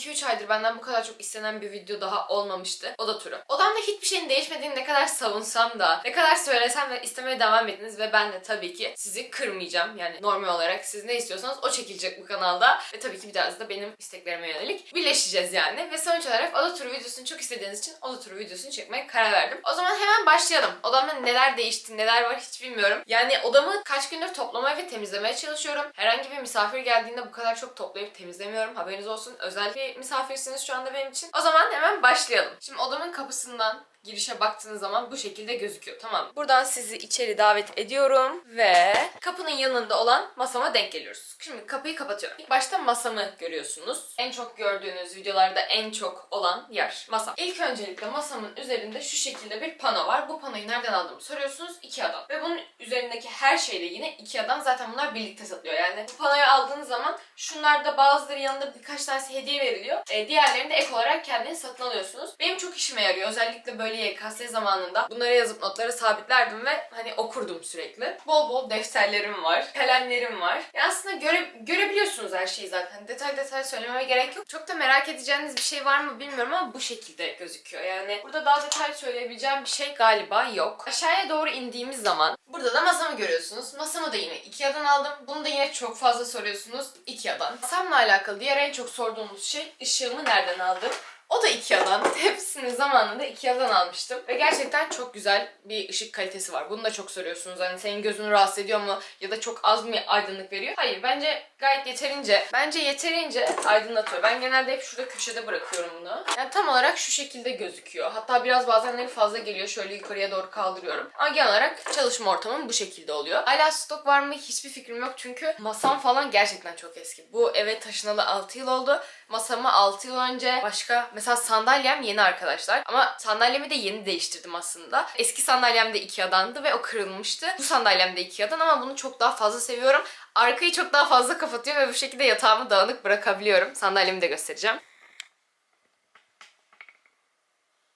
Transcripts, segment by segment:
2-3 aydır benden bu kadar çok istenen bir video daha olmamıştı. Oda turu. Odamda hiçbir şeyin değişmediğini ne kadar savunsam da, ne kadar söylesem de istemeye devam ettiniz ve ben de tabii ki sizi kırmayacağım. Yani normal olarak siz ne istiyorsanız o çekilecek bu kanalda. Ve tabii ki biraz da benim isteklerime yönelik birleşeceğiz yani. Ve sonuç olarak oda turu videosunu çok istediğiniz için oda turu videosunu çekmeye karar verdim. O zaman hemen başlayalım. Odamda neler değişti, neler var hiç bilmiyorum. Yani odamı kaç gündür toplamaya ve temizlemeye çalışıyorum. Herhangi bir misafir geldiğinde bu kadar çok toplayıp temizlemiyorum. Haberiniz olsun. Özel misafirsiniz şu anda benim için. O zaman hemen başlayalım. Şimdi odamın kapısından girişe baktığınız zaman bu şekilde gözüküyor. Tamam. Buradan sizi içeri davet ediyorum ve kapının yanında olan masama denk geliyoruz. Şimdi kapıyı kapatıyorum. İlk başta masamı görüyorsunuz. En çok gördüğünüz videolarda en çok olan yer masa. İlk öncelikle masamın üzerinde şu şekilde bir pano var. Bu panoyu nereden aldığımı soruyorsunuz. Ikea'dan. Ve bunun üzerindeki her şey de yine Ikea'dan. Zaten bunlar birlikte satılıyor. Yani bu panoyu aldığınız zaman şunlarda bazıları yanında birkaç tanesi hediye veriliyor. E, diğerlerini de ek olarak kendiniz satın alıyorsunuz. Benim çok işime yarıyor. Özellikle böyle YKS zamanında bunlara yazıp notları sabitlerdim ve hani okurdum sürekli. Bol bol defterlerim var, kalemlerim var. Ya aslında göre, görebiliyorsunuz her şeyi zaten. Detay detay söylememe gerek yok. Çok da merak edeceğiniz bir şey var mı bilmiyorum ama bu şekilde gözüküyor. Yani burada daha detay söyleyebileceğim bir şey galiba yok. Aşağıya doğru indiğimiz zaman burada da masamı görüyorsunuz. Masamı da yine Ikea'dan aldım. Bunu da yine çok fazla soruyorsunuz Ikea'dan. Masamla alakalı diğer en çok sorduğumuz şey ışığımı nereden aldım? O da Ikea'dan. Hepsini zamanında Ikea'dan almıştım. Ve gerçekten çok güzel bir ışık kalitesi var. Bunu da çok soruyorsunuz. Hani senin gözünü rahatsız ediyor mu? Ya da çok az mı aydınlık veriyor? Hayır bence gayet yeterince. Bence yeterince aydınlatıyor. Ben genelde hep şurada köşede bırakıyorum bunu. Yani tam olarak şu şekilde gözüküyor. Hatta biraz bazenleri fazla geliyor. Şöyle yukarıya doğru kaldırıyorum. Ama genel olarak çalışma ortamım bu şekilde oluyor. Hala stok var mı hiçbir fikrim yok. Çünkü masam falan gerçekten çok eski. Bu eve taşınalı 6 yıl oldu. Masamı 6 yıl önce başka mesela sandalyem yeni arkadaşlar. Ama sandalyemi de yeni değiştirdim aslında. Eski sandalyem de Ikea'dandı ve o kırılmıştı. Bu sandalyem de Ikea'dan ama bunu çok daha fazla seviyorum. Arkayı çok daha fazla kapatıyor ve bu şekilde yatağımı dağınık bırakabiliyorum. Sandalyemi de göstereceğim.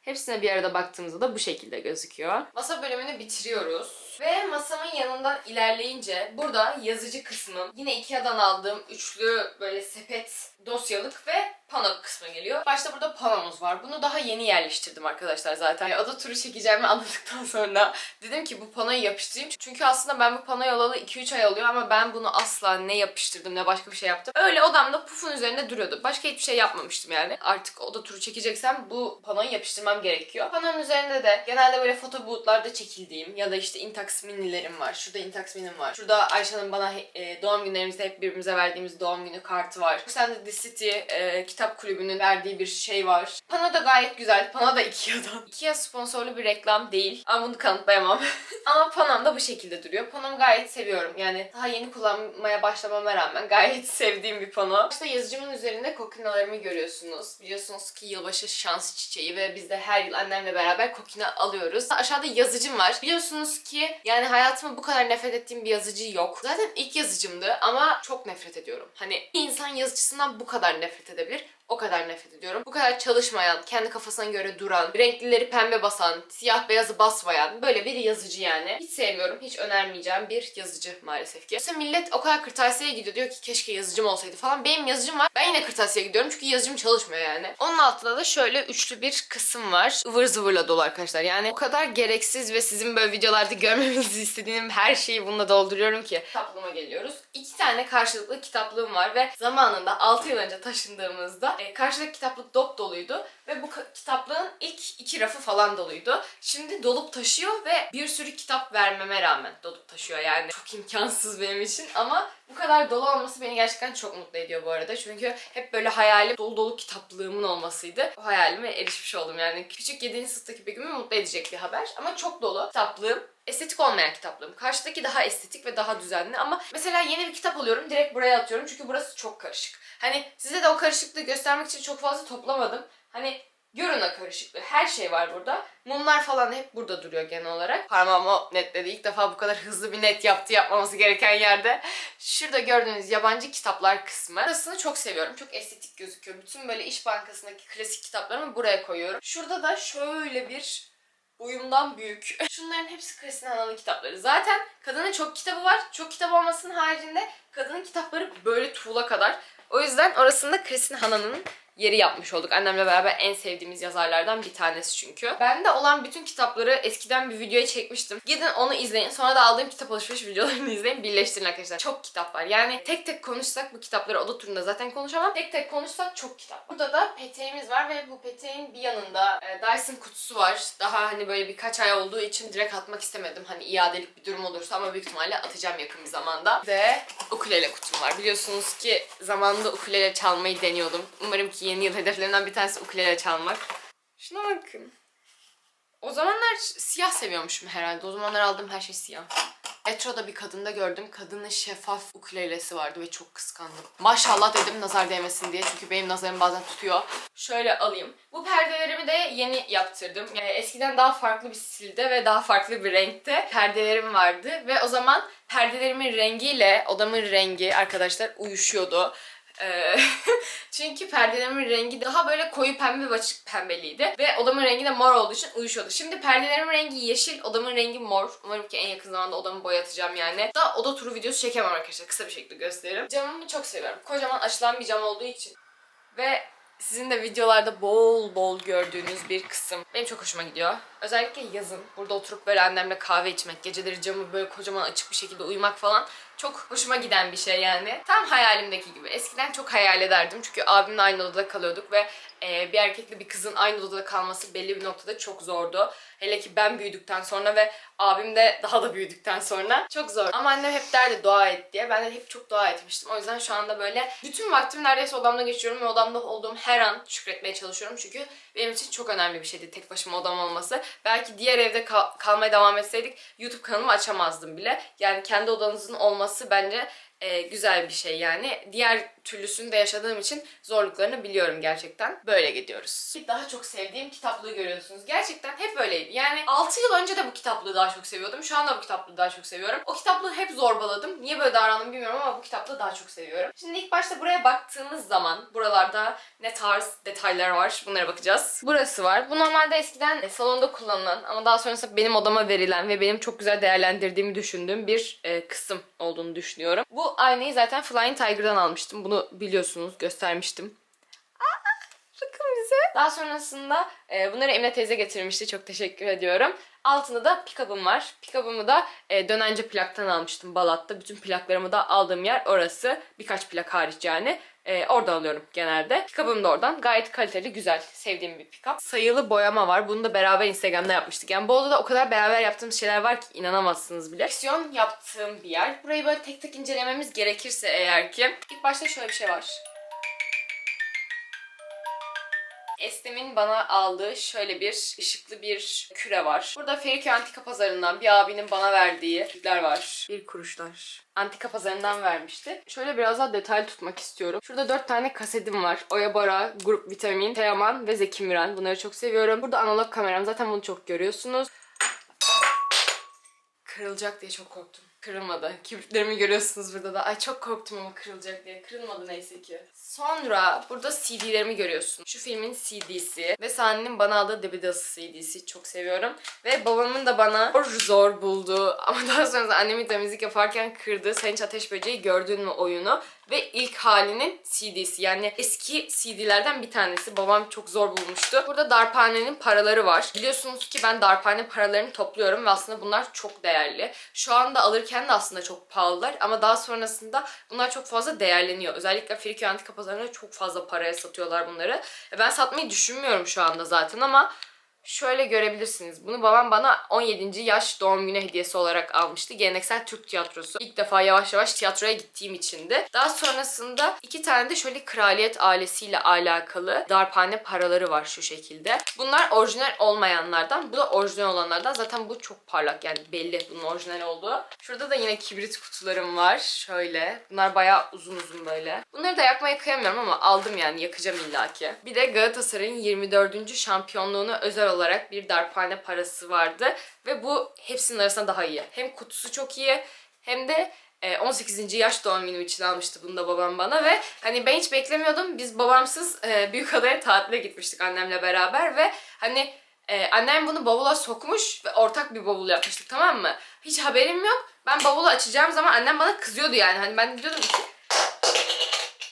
Hepsine bir arada baktığımızda da bu şekilde gözüküyor. Masa bölümünü bitiriyoruz. Ve masamın yanından ilerleyince burada yazıcı kısmım. Yine Ikea'dan aldığım üçlü böyle sepet dosyalık ve pano kısmı geliyor. Başta burada panomuz var. Bunu daha yeni yerleştirdim arkadaşlar zaten. Ada turu çekeceğimi anladıktan sonra dedim ki bu panoyu yapıştırayım. Çünkü aslında ben bu panoyu alalı 2-3 ay oluyor ama ben bunu asla ne yapıştırdım ne başka bir şey yaptım. Öyle odamda pufun üzerinde duruyordu. Başka hiçbir şey yapmamıştım yani. Artık oda turu çekeceksem bu panoyu yapıştırmam gerekiyor. Panonun üzerinde de genelde böyle foto bootlarda çekildiğim ya da işte Intax minilerim var. Şurada Intax var. Şurada Ayşe'nin bana e, doğum günlerimizde hep birbirimize verdiğimiz doğum günü kartı var. Sen de The City e, kitap kulübünün verdiği bir şey var. Pano da gayet güzel. Pano da Ikea'dan. Ikea sponsorlu bir reklam değil. Ama bunu kanıtlayamam. Ama panom da bu şekilde duruyor. Panomu gayet seviyorum. Yani daha yeni kullanmaya başlamama rağmen gayet sevdiğim bir pano. İşte yazıcımın üzerinde kokinalarımı görüyorsunuz. Biliyorsunuz ki yılbaşı şans çiçeği ve biz de her yıl annemle beraber kokina alıyoruz. Aşağıda yazıcım var. Biliyorsunuz ki yani hayatımda bu kadar nefret ettiğim bir yazıcı yok. Zaten ilk yazıcımdı ama çok nefret ediyorum. Hani insan yazıcısından bu kadar nefret edebilir. O kadar nefret ediyorum. Bu kadar çalışmayan, kendi kafasına göre duran, renklileri pembe basan, siyah beyazı basmayan böyle bir yazıcı yani. Hiç sevmiyorum, hiç önermeyeceğim bir yazıcı maalesef ki. Mesela millet o kadar kırtasiyeye gidiyor diyor ki keşke yazıcım olsaydı falan. Benim yazıcım var. Ben yine kırtasiyeye gidiyorum çünkü yazıcım çalışmıyor yani. Onun altında da şöyle üçlü bir kısım var. Ivır zıvırla dolu arkadaşlar. Yani o kadar gereksiz ve sizin böyle videolarda görmemizi istediğim her şeyi bununla dolduruyorum ki. Kitaplığıma geliyoruz. İki tane karşılıklı kitaplığım var ve zamanında 6 yıl önce taşındığımızda e, karşıdaki kitaplık dop doluydu ve bu kitaplığın ilk iki rafı falan doluydu. Şimdi dolup taşıyor ve bir sürü kitap vermeme rağmen dolup taşıyor yani. Çok imkansız benim için ama bu kadar dolu olması beni gerçekten çok mutlu ediyor bu arada. Çünkü hep böyle hayalim dolu dolu kitaplığımın olmasıydı. O hayalime erişmiş oldum yani. Küçük 7. sınıftaki bir günümü mutlu edecek bir haber. Ama çok dolu kitaplığım. Estetik olmayan kitaplığım. Karşıdaki daha estetik ve daha düzenli ama mesela yeni bir kitap alıyorum direkt buraya atıyorum çünkü burası çok karışık. Hani size de o karışıklığı göstermek için çok fazla toplamadım. Hani görün o karışıklığı. Her şey var burada. Mumlar falan hep burada duruyor genel olarak. Parmağım o netledi. İlk defa bu kadar hızlı bir net yaptı yapmaması gereken yerde. Şurada gördüğünüz yabancı kitaplar kısmı. Burasını çok seviyorum. Çok estetik gözüküyor. Bütün böyle iş bankasındaki klasik kitaplarımı buraya koyuyorum. Şurada da şöyle bir boyumdan büyük. Şunların hepsi Kristin Hana'nın kitapları. Zaten kadının çok kitabı var. Çok kitap olmasının haricinde kadının kitapları böyle tuğla kadar. O yüzden orasında Kristin Hana'nın yeri yapmış olduk. Annemle beraber en sevdiğimiz yazarlardan bir tanesi çünkü. Bende olan bütün kitapları eskiden bir videoya çekmiştim. Gidin onu izleyin. Sonra da aldığım kitap alışveriş videolarını izleyin. Birleştirin arkadaşlar. Çok kitap var. Yani tek tek konuşsak bu kitapları oda turunda zaten konuşamam. Tek tek konuşsak çok kitap. Burada da peteğimiz var ve bu peteğin bir yanında e, Dyson kutusu var. Daha hani böyle birkaç ay olduğu için direkt atmak istemedim. Hani iadelik bir durum olursa ama büyük ihtimalle atacağım yakın bir zamanda. Ve ukulele kutum var. Biliyorsunuz ki zamanında ukulele çalmayı deniyordum. Umarım ki yeni yıl hedeflerimden bir tanesi ukulele çalmak. Şuna bakın. O zamanlar siyah seviyormuşum herhalde. O zamanlar aldığım her şey siyah. Metroda bir kadında gördüm. Kadının şeffaf ukulelesi vardı ve çok kıskandım. Maşallah dedim nazar değmesin diye. Çünkü benim nazarım bazen tutuyor. Şöyle alayım. Bu perdelerimi de yeni yaptırdım. Yani eskiden daha farklı bir stilde ve daha farklı bir renkte perdelerim vardı. Ve o zaman perdelerimin rengiyle odamın rengi arkadaşlar uyuşuyordu. Ee, Çünkü perdelerimin rengi daha böyle koyu pembe ve açık pembeliydi. Ve odamın rengi de mor olduğu için uyuşuyordu. Şimdi perdelerimin rengi yeşil, odamın rengi mor. Umarım ki en yakın zamanda odamı boyatacağım yani. Daha oda turu videosu çekemem arkadaşlar. Kısa bir şekilde gösteririm. Camımı çok seviyorum. Kocaman açılan bir cam olduğu için. Ve sizin de videolarda bol bol gördüğünüz bir kısım. Benim çok hoşuma gidiyor. Özellikle yazın burada oturup böyle annemle kahve içmek, geceleri camı böyle kocaman açık bir şekilde uyumak falan çok hoşuma giden bir şey yani. Tam hayalimdeki gibi. Eskiden çok hayal ederdim çünkü abimle aynı odada kalıyorduk ve e, bir erkekle bir kızın aynı odada kalması belli bir noktada çok zordu. Hele ki ben büyüdükten sonra ve abim de daha da büyüdükten sonra çok zor. Ama annem hep derdi dua et diye. Ben de hep çok dua etmiştim. O yüzden şu anda böyle bütün vaktimi neredeyse odamda geçiyorum ve odamda olduğum her an şükretmeye çalışıyorum. Çünkü benim için çok önemli bir şeydi tek başıma odam olması. Belki diğer evde kal- kalmaya devam etseydik YouTube kanalımı açamazdım bile. Yani kendi odanızın olması bence e, güzel bir şey yani. Diğer türlüsünü de yaşadığım için zorluklarını biliyorum gerçekten. Böyle gidiyoruz. Daha çok sevdiğim kitaplığı görüyorsunuz. Gerçekten hep böyleydi. Yani 6 yıl önce de bu kitaplığı daha çok seviyordum. Şu anda bu kitaplığı daha çok seviyorum. O kitaplığı hep zorbaladım. Niye böyle davrandım bilmiyorum ama bu kitaplığı daha çok seviyorum. Şimdi ilk başta buraya baktığımız zaman buralarda ne tarz detaylar var bunlara bakacağız. Burası var. Bu normalde eskiden salonda kullanılan ama daha sonrasında benim odama verilen ve benim çok güzel değerlendirdiğimi düşündüğüm bir e, kısım olduğunu düşünüyorum. Bu aynayı zaten Flying Tiger'dan almıştım. Bunu biliyorsunuz göstermiştim. Bakın bize. Daha sonrasında e, bunları Emine teyze getirmişti. Çok teşekkür ediyorum. Altında da pick-up'ım var. Pick-up'ımı da e, dönence plaktan almıştım Balat'ta. Bütün plaklarımı da aldığım yer orası. Birkaç plak hariç yani. E, oradan alıyorum genelde. Pick-up'ım da oradan. Gayet kaliteli, güzel. Sevdiğim bir pick-up. Sayılı boyama var. Bunu da beraber Instagram'da yapmıştık. Yani bu odada o kadar beraber yaptığımız şeyler var ki inanamazsınız bile. Aksiyon yaptığım bir yer. Burayı böyle tek tek incelememiz gerekirse eğer ki. İlk başta şöyle bir şey var. Estem'in bana aldığı şöyle bir ışıklı bir küre var. Burada Feriköy Antika Pazarı'ndan bir abinin bana verdiği ipler var. Bir kuruşlar. Antika Pazarı'ndan vermişti. Şöyle biraz daha detaylı tutmak istiyorum. Şurada dört tane kasetim var. Oya Bora, Grup Vitamin, Teoman ve Zeki Müren. Bunları çok seviyorum. Burada analog kameram. Zaten bunu çok görüyorsunuz. Kırılacak diye çok korktum. Kırılmadı. Kibritlerimi görüyorsunuz burada da. Ay çok korktum ama kırılacak diye. Kırılmadı neyse ki. Sonra burada CD'lerimi görüyorsun. Şu filmin CD'si ve Sani'nin bana aldığı Debbie Does CD'si çok seviyorum. Ve babamın da bana zor zor bulduğu ama daha sonra annemin temizlik yaparken kırdığı Sen Hiç Ateş Böceği Gördün mü oyunu ve ilk halinin CD'si yani eski CD'lerden bir tanesi. Babam çok zor bulmuştu. Burada darphanenin paraları var. Biliyorsunuz ki ben darphane paralarını topluyorum ve aslında bunlar çok değerli. Şu anda alırken de aslında çok pahalılar ama daha sonrasında bunlar çok fazla değerleniyor. Özellikle Friköy Antika Pazarı'nda çok fazla paraya satıyorlar bunları. E, Ben satmayı düşünmüyorum şu anda zaten ama Şöyle görebilirsiniz. Bunu babam bana 17. yaş doğum günü hediyesi olarak almıştı. Geleneksel Türk tiyatrosu. İlk defa yavaş yavaş tiyatroya gittiğim içindi. Daha sonrasında iki tane de şöyle kraliyet ailesiyle alakalı darphane paraları var şu şekilde. Bunlar orijinal olmayanlardan. Bu da orijinal olanlardan. Zaten bu çok parlak yani belli bunun orijinal olduğu. Şurada da yine kibrit kutularım var. Şöyle. Bunlar bayağı uzun uzun böyle. Bunları da yakmaya kıyamıyorum ama aldım yani yakacağım illaki. Bir de Galatasaray'ın 24. şampiyonluğuna özel olarak bir darphane parası vardı. Ve bu hepsinin arasında daha iyi. Hem kutusu çok iyi hem de e, 18. yaş doğum günüm için almıştı bunu da babam bana ve hani ben hiç beklemiyordum. Biz babamsız e, Büyükada'ya tatile gitmiştik annemle beraber ve hani e, annem bunu bavula sokmuş ve ortak bir bavul yapmıştık tamam mı? Hiç haberim yok. Ben bavulu açacağım zaman annem bana kızıyordu yani. Hani ben diyordum ki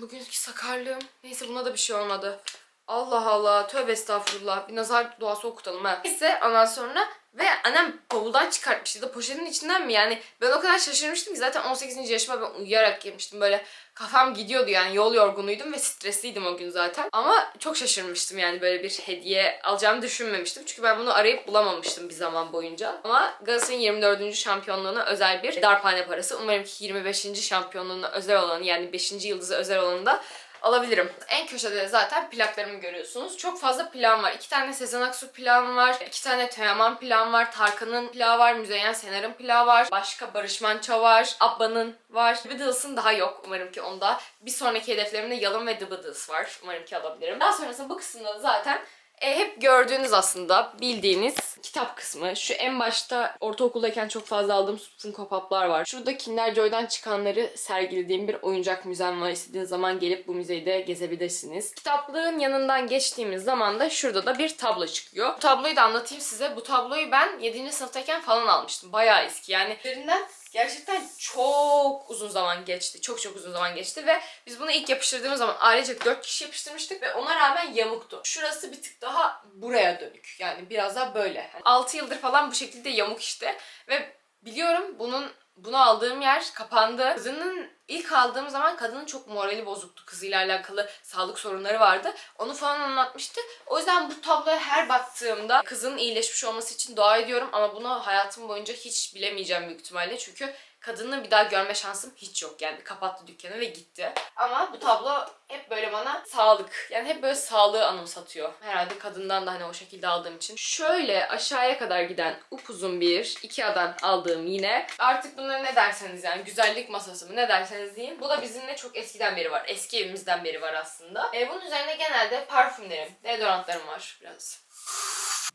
Bugünkü sakarlığım. Neyse buna da bir şey olmadı. Allah Allah. Tövbe estağfurullah. Bir nazar duası okutalım ha. Neyse ondan sonra ve annem bavuldan çıkartmıştı da poşetin içinden mi? Yani ben o kadar şaşırmıştım ki zaten 18. yaşıma ben uyuyarak girmiştim. Böyle kafam gidiyordu yani yol yorgunuydum ve stresliydim o gün zaten. Ama çok şaşırmıştım yani böyle bir hediye alacağımı düşünmemiştim. Çünkü ben bunu arayıp bulamamıştım bir zaman boyunca. Ama Galatasaray'ın 24. şampiyonluğuna özel bir darphane parası. Umarım ki 25. şampiyonluğuna özel olanı yani 5. yıldızı özel olanı da alabilirim. En köşede de zaten plaklarımı görüyorsunuz. Çok fazla plan var. İki tane Sezen Aksu plan var. iki tane Teoman plan var. Tarkan'ın plağı var. Müzeyyen Senar'ın plağı var. Başka Barış Manço var. Abba'nın var. The Beatles'ın daha yok. Umarım ki onda. Bir sonraki hedeflerimde Yalın ve The Beatles var. Umarım ki alabilirim. Daha sonrasında bu kısımda da zaten e, hep gördüğünüz aslında bildiğiniz kitap kısmı. Şu en başta ortaokuldayken çok fazla aldığım Funko Pop'lar var. Şurada Kinder Joy'dan çıkanları sergilediğim bir oyuncak müzem var. İstediğiniz zaman gelip bu müzeyi de gezebilirsiniz. Kitaplığın yanından geçtiğimiz zaman da şurada da bir tablo çıkıyor. Bu tabloyu da anlatayım size. Bu tabloyu ben 7. sınıftayken falan almıştım. Bayağı eski yani. Üzerinden gerçekten çok uzun zaman geçti. Çok çok uzun zaman geçti ve biz bunu ilk yapıştırdığımız zaman ailecek 4 kişi yapıştırmıştık ve ona rağmen yamuktu. Şurası bir tık daha buraya dönük. Yani biraz daha böyle. Yani 6 yıldır falan bu şekilde yamuk işte ve biliyorum bunun bunu aldığım yer kapandı. Kızının ilk aldığım zaman kadının çok morali bozuktu. Kızıyla alakalı sağlık sorunları vardı. Onu falan anlatmıştı. O yüzden bu tabloya her baktığımda kızın iyileşmiş olması için dua ediyorum ama bunu hayatım boyunca hiç bilemeyeceğim büyük ihtimalle. Çünkü kadını bir daha görme şansım hiç yok. Yani kapattı dükkanı ve gitti. Ama bu tablo hep böyle bana sağlık. Yani hep böyle sağlığı anımsatıyor. Herhalde kadından da hani o şekilde aldığım için. Şöyle aşağıya kadar giden upuzun bir Ikea'dan aldığım yine. Artık bunları ne derseniz yani güzellik masası mı ne derseniz deyin. Bu da bizimle çok eskiden beri var. Eski evimizden beri var aslında. E, bunun üzerine genelde parfümlerim, deodorantlarım var biraz.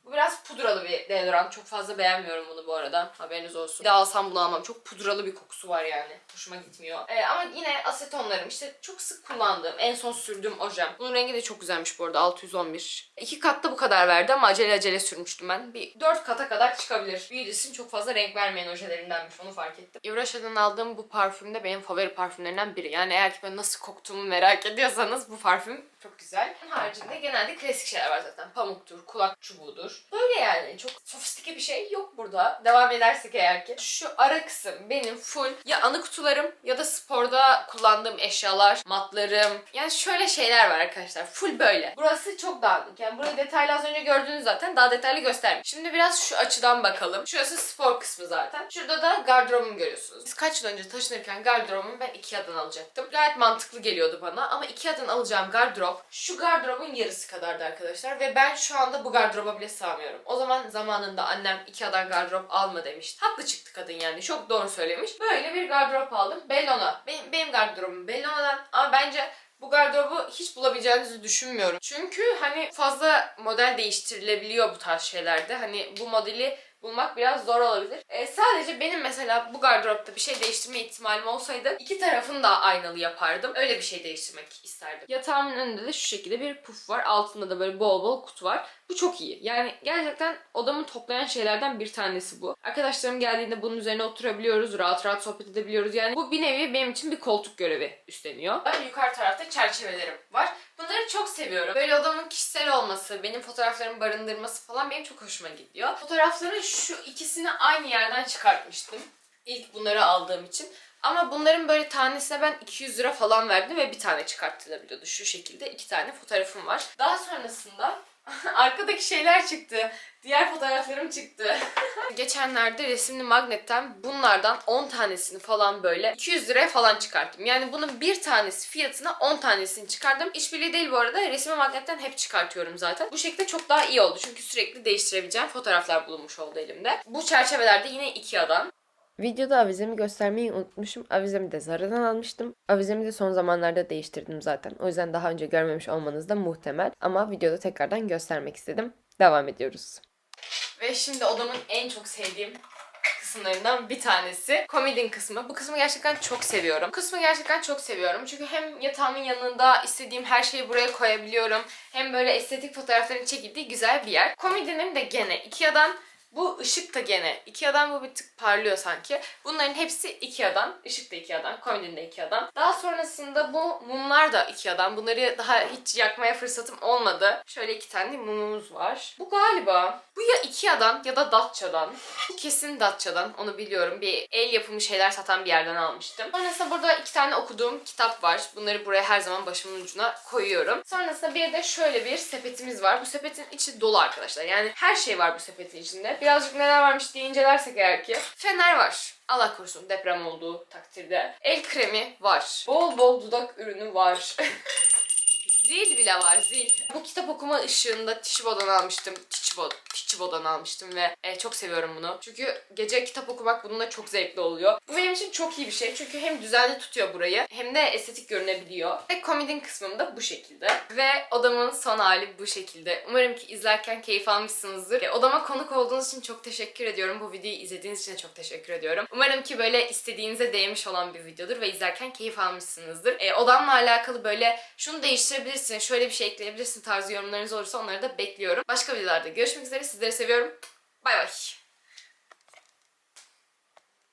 Bu biraz pudralı bir deodorant. Çok fazla beğenmiyorum bunu bu arada. Haberiniz olsun. Bir de alsam bunu almam. Çok pudralı bir kokusu var yani. Hoşuma gitmiyor. Ee, ama yine asetonlarım. işte çok sık kullandığım, en son sürdüğüm ojem. Bunun rengi de çok güzelmiş bu arada. 611. İki katta bu kadar verdi ama acele acele sürmüştüm ben. Bir dört kata kadar çıkabilir. Beauty's'in çok fazla renk vermeyen ojelerindenmiş. Onu fark ettim. Yuraşa'dan aldığım bu parfüm de benim favori parfümlerinden biri. Yani eğer ki ben nasıl koktuğumu merak ediyorsanız bu parfüm çok güzel. Bunun haricinde genelde klasik şeyler var zaten. Pamuktur, kulak çubuğudur. Böyle yani. Çok sofistike bir şey yok burada. Devam edersek eğer ki. Şu ara kısım benim full ya anı kutularım ya da sporda kullandığım eşyalar, matlarım. Yani şöyle şeyler var arkadaşlar. Full böyle. Burası çok dağınık. Yani burayı detaylı az önce gördünüz zaten. Daha detaylı göstermiş. Şimdi biraz şu açıdan bakalım. Şurası spor kısmı zaten. Şurada da gardırobumu görüyorsunuz. Biz kaç yıl önce taşınırken gardırobumu ben Ikea'dan alacaktım. Gayet mantıklı geliyordu bana ama Ikea'dan alacağım gardırop şu gardırobun yarısı kadardı arkadaşlar ve ben şu anda bu gardıroba bile sığamıyorum. O zaman zamanında annem Ikea'dan gardırop alma demişti. Haklı çıktı kadın yani. Çok doğru söylemiş. Böyle bir gardırop aldım. Bellona. Benim, benim gardırobum Bellona'dan ama bence bu gardırobu hiç bulabileceğinizi düşünmüyorum. Çünkü hani fazla model değiştirilebiliyor bu tarz şeylerde. Hani bu modeli bulmak biraz zor olabilir. E, sadece benim mesela bu gardıropta bir şey değiştirme ihtimalim olsaydı iki tarafını da aynalı yapardım. Öyle bir şey değiştirmek isterdim. Yatağımın önünde de şu şekilde bir puf var. Altında da böyle bol bol kutu var. Bu çok iyi. Yani gerçekten odamı toplayan şeylerden bir tanesi bu. Arkadaşlarım geldiğinde bunun üzerine oturabiliyoruz. Rahat rahat sohbet edebiliyoruz. Yani bu bir nevi benim için bir koltuk görevi üstleniyor. Yukarı tarafta çerçevelerim var. Bunları çok seviyorum. Böyle odamın kişisel olması, benim fotoğraflarımı barındırması falan benim çok hoşuma gidiyor. Fotoğrafların şu ikisini aynı yerden çıkartmıştım. İlk bunları aldığım için. Ama bunların böyle tanesine ben 200 lira falan verdim ve bir tane çıkartılabiliyordu. Şu şekilde iki tane fotoğrafım var. Daha sonrasında arkadaki şeyler çıktı. Diğer fotoğraflarım çıktı. Geçenlerde resimli magnetten bunlardan 10 tanesini falan böyle 200 liraya falan çıkarttım. Yani bunun bir tanesi fiyatına 10 tanesini çıkardım. İşbirliği değil bu arada. Resimli magnetten hep çıkartıyorum zaten. Bu şekilde çok daha iyi oldu. Çünkü sürekli değiştirebileceğim fotoğraflar bulunmuş oldu elimde. Bu çerçevelerde yine Ikea'dan. Videoda avizemi göstermeyi unutmuşum. Avizemi de Zara'dan almıştım. Avizemi de son zamanlarda değiştirdim zaten. O yüzden daha önce görmemiş olmanız da muhtemel. Ama videoda tekrardan göstermek istedim. Devam ediyoruz. Ve şimdi odamın en çok sevdiğim kısımlarından bir tanesi. Komedin kısmı. Bu kısmı gerçekten çok seviyorum. Bu kısmı gerçekten çok seviyorum. Çünkü hem yatağımın yanında istediğim her şeyi buraya koyabiliyorum. Hem böyle estetik fotoğrafların çekildiği güzel bir yer. Komedinin de gene Ikea'dan Bu ışık da gene Ikea'dan bu bir tık parlıyor sanki. Bunların hepsi Ikea'dan. Işık da Ikea'dan. Komodin de Ikea'dan. Daha sonrasında bu mumlar da Ikea'dan. Bunları daha hiç yakmaya fırsatım olmadı. Şöyle iki tane mumumuz var. Bu galiba bu ya Ikea'dan ya da Datça'dan. Kesin Datça'dan. Onu biliyorum. Bir el yapımı şeyler satan bir yerden almıştım. Sonrasında burada iki tane okuduğum kitap var. Bunları buraya her zaman başımın ucuna koyuyorum. Sonrasında bir de şöyle bir sepetimiz var. Bu sepetin içi dolu arkadaşlar. Yani her şey var bu sepetin içinde. Birazcık neler varmış diye incelersek eğer ki. Fener var. Allah korusun deprem olduğu takdirde. El kremi var. Bol bol dudak ürünü var. Zil bile var zil. Bu kitap okuma ışığında Tishibo'dan almıştım. Tichibo, Tichibo'dan almıştım ve e, çok seviyorum bunu. Çünkü gece kitap okumak bununla çok zevkli oluyor. Bu benim için çok iyi bir şey. Çünkü hem düzenli tutuyor burayı hem de estetik görünebiliyor. Ve komodin kısmım da bu şekilde. Ve odamın son hali bu şekilde. Umarım ki izlerken keyif almışsınızdır. E, odama konuk olduğunuz için çok teşekkür ediyorum. Bu videoyu izlediğiniz için de çok teşekkür ediyorum. Umarım ki böyle istediğinize değmiş olan bir videodur ve izlerken keyif almışsınızdır. E, odamla alakalı böyle şunu değiştirebilirsin, şöyle bir şey ekleyebilirsin tarzı yorumlarınız olursa onları da bekliyorum. Başka videolarda görüşmek üzere. Sizleri seviyorum. Bay bay.